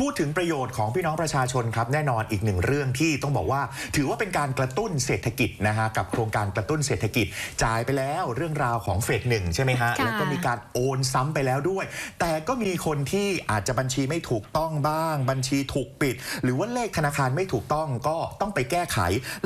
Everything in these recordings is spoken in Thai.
พูดถึงประโยชน์ของพี่น้องประชาชนครับแน่นอนอีกหนึ่งเรื่องที่ต้องบอกว่า ถือว่าเป็นการกระตุ้นเศรษฐกิจนะฮะกับโครงการกระตุ้นเศรษฐกิจจ่ายไปแล้วเรื่องราวของเฟสหนึ่งใช่ไหมฮะค่ะ แล้วก็มีการโอนซ้ำไปแล้วด้วย แต่ก็มีคนที่อาจจะบัญชีไม่ถูกต้องบ้าง บัญชีถูกปิด หรือว่าเลขธนาคารไม่ถูกต้องก็ต้องไปแก้ไข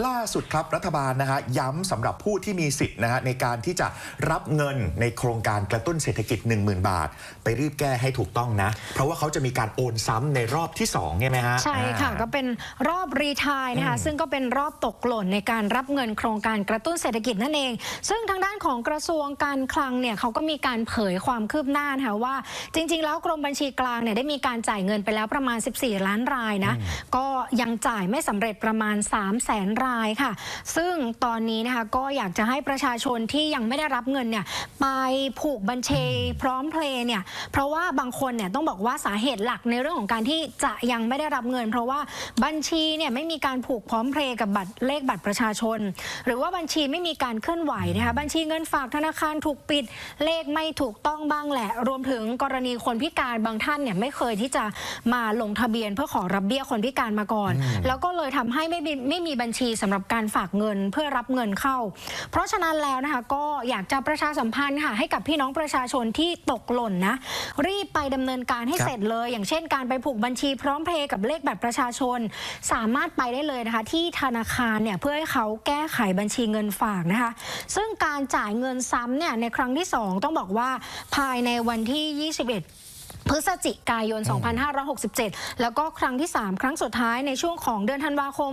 ล่าสุดครับรัฐบาลนะฮะย้ำสำหรับผู้ที่มีสิทธิ์นะฮะในการที่จะรับเงินในโครงการกระตุ้นเศรษฐกิจ 10,000 บาท ไปรีบแก้ให้ถูกต้องนะ เพราะว่าเขาจะมีการโอนซ้ำในรอบที่2ใช่ไหมฮะ ใช่ค่ะอ่าก็เป็นรอบรีทายนะคะอืมซึ่งก็เป็นรอบตกหล่นในการรับเงินโครงการกระตุ้นเศรษฐกิจนั่นเอง ซึ่งทางด้านของกระทรวงการคลังเนี่ยเขาก็มีการเผยความคืบหน้านะคะว่า จริง ๆ แล้วกรมบัญชีกลางเนี่ยได้มีการจ่ายเงินไปแล้วประมาณ 14 ล้านรายนะก็ยังจ่ายไม่สำเร็จประมาณ 3 0 0แสนรายค่ะ ซึ่งตอนนี้นะคะก็อยากจะให้ประชาชนที่ยังไม่ได้รับเงินเนี่ยไปผูกบัญชีพร้อมเพลย์เนี่ยเพราะว่าบางคนเนี่ยต้องบอกว่าสาเหตุหลักในเรื่องของการที่จะยังไม่ได้รับเงิน เพราะว่าบัญชีเนี่ยไม่มีการผูกพร้อมเพลย์กับบัตรเลขบัตรประชาชน หรือว่าบัญชีไม่มีการเคลื่อนไหวนะคะบัญชีเงินฝากธนาคารถูกปิดเลขไม่ถูกต้องบ้างแหละ รวมถึงกรณีคนพิการบางท่านเนี่ยไม่เคยที่จะมาลงทะเบียนเพื่อขอรับเบี้ยคนพิการมาก่อน แล้วก็เลยทำให้ไม่มีไม่มีบัญชีสำหรับการฝากเงินเพื่อรับเงินเข้า เพราะฉะนั้นแล้วนะคะก็อยากจะประชาสัมพันธ์ค่ะให้กับพี่น้องประชาชนที่ตกหล่นนะรีบไปดำเนินการให้ครับเสร็จเลย อย่างเช่นการไปผูกบัญชีพร้อมเพย์กับเลขบัตรประชาชน สามารถไปได้เลยนะคะ ที่ธนาคารเนี่ยเพื่อให้เขาแก้ไขบัญชีเงินฝากนะคะ ซึ่งการจ่ายเงินซ้ำเนี่ยในครั้งที่ 2 ต้องบอกว่าภายในวันที่ 21 พฤศจิกายน 2567 แล้วก็ครั้งที่ 3 ครั้งสุดท้ายในช่วงของเดือนธันวาคม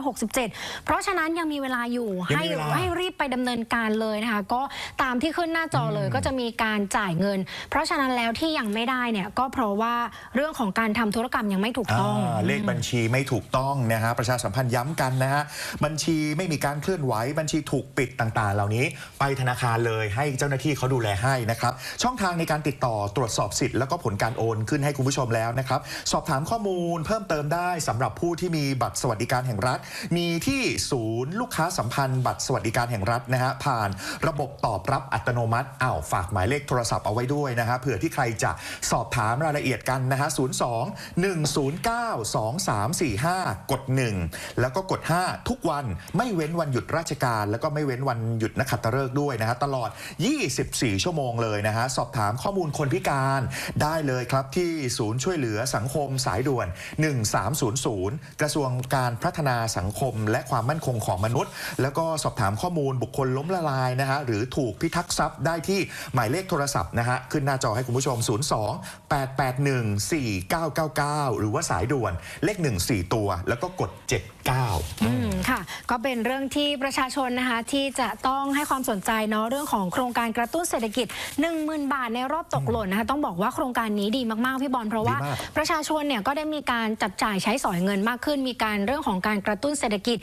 2567 เพราะฉะนั้นยังมีเวลาอยู่ยังให้มีเวลาให้รีบไปดำเนินการเลยนะคะ ก็ตามที่ขึ้นหน้าจอเลยก็จะมีการจ่ายเงิน เพราะฉะนั้นแล้วที่ยังไม่ได้เนี่ยก็เพราะว่าเรื่องของการทำธุรกรรมยังไม่ถูกต้องาเลขบัญชีไม่ถูกต้องนะฮะประชาสัมพันธ์ย้ำกันนะฮะบัญชีไม่มีการเคลื่อนไหวบัญชีถูกปิดต่างๆ เหล่านี้ ไปธนาคารเลยให้เจ้าหน้าที่เขาดูแลให้นะครับช่องทางในการติดต่อตรวจสอบสิทธิ์แล้วก็ผลการโอนขึ้นให้คุณผู้ชมแล้วนะครับ สอบถามข้อมูลเพิ่มเติมได้สำหรับผู้ที่มีบัตรสวัสดิการแห่งรัฐ มีที่ศูนย์ลูกค้าสัมพันธ์บัตรสวัสดิการแห่งรัฐนะฮะผ่านระบบตอบรับอัตโนมัติอ้าวฝากหมายเลขโทรศัพท์เอาไว้ด้วยนะฮะเผื่อที่ใครจะสอบถามรายละเอียดกันนะฮะ 02 109 2345 กด 1 แล้วก็กด 5 ทุกวันไม่เว้นวันหยุดราชการ แล้วก็ไม่เว้นวันหยุดนักขัตฤกษ์ด้วยนะฮะตลอด 24 ชั่วโมงเลยนะฮะ สอบถามข้อมูลคนพิการได้เลยครับที่ศูนย์ช่วยเหลือสังคมสายด่วน 1300 กระทรวงการพัฒนาสังคมและความมั่นคงของมนุษย์ แล้วก็สอบถามข้อมูลบุคคลล้มละลายนะฮะหรือถูกพิทักษ์ทรัพย์ได้ที่หมายเลขโทรศัพท์นะฮะขึ้นหน้าจอให้คุณผู้ชม 02 881 4999 หรือว่าสายด่วนเลข 14 ตัว แล้วก็กด 79 อืมค่ะ ก็เป็นเรื่องที่ประชาชนนะคะที่จะต้องให้ความสนใจเนาะเรื่องของโครงการกระตุ้นเศรษฐกิจ 10,000 บาทในรอบตกหล่นนะคะต้องบอกว่าโครงการนี้ดีมากๆพี่บอลเพราะว่าดีมากประชาชนเนี่ยก็ได้มีการจับจ่ายใช้สอยเงินมากขึ้น มีการเรื่องของการกระตุ้นเศรษฐกิจ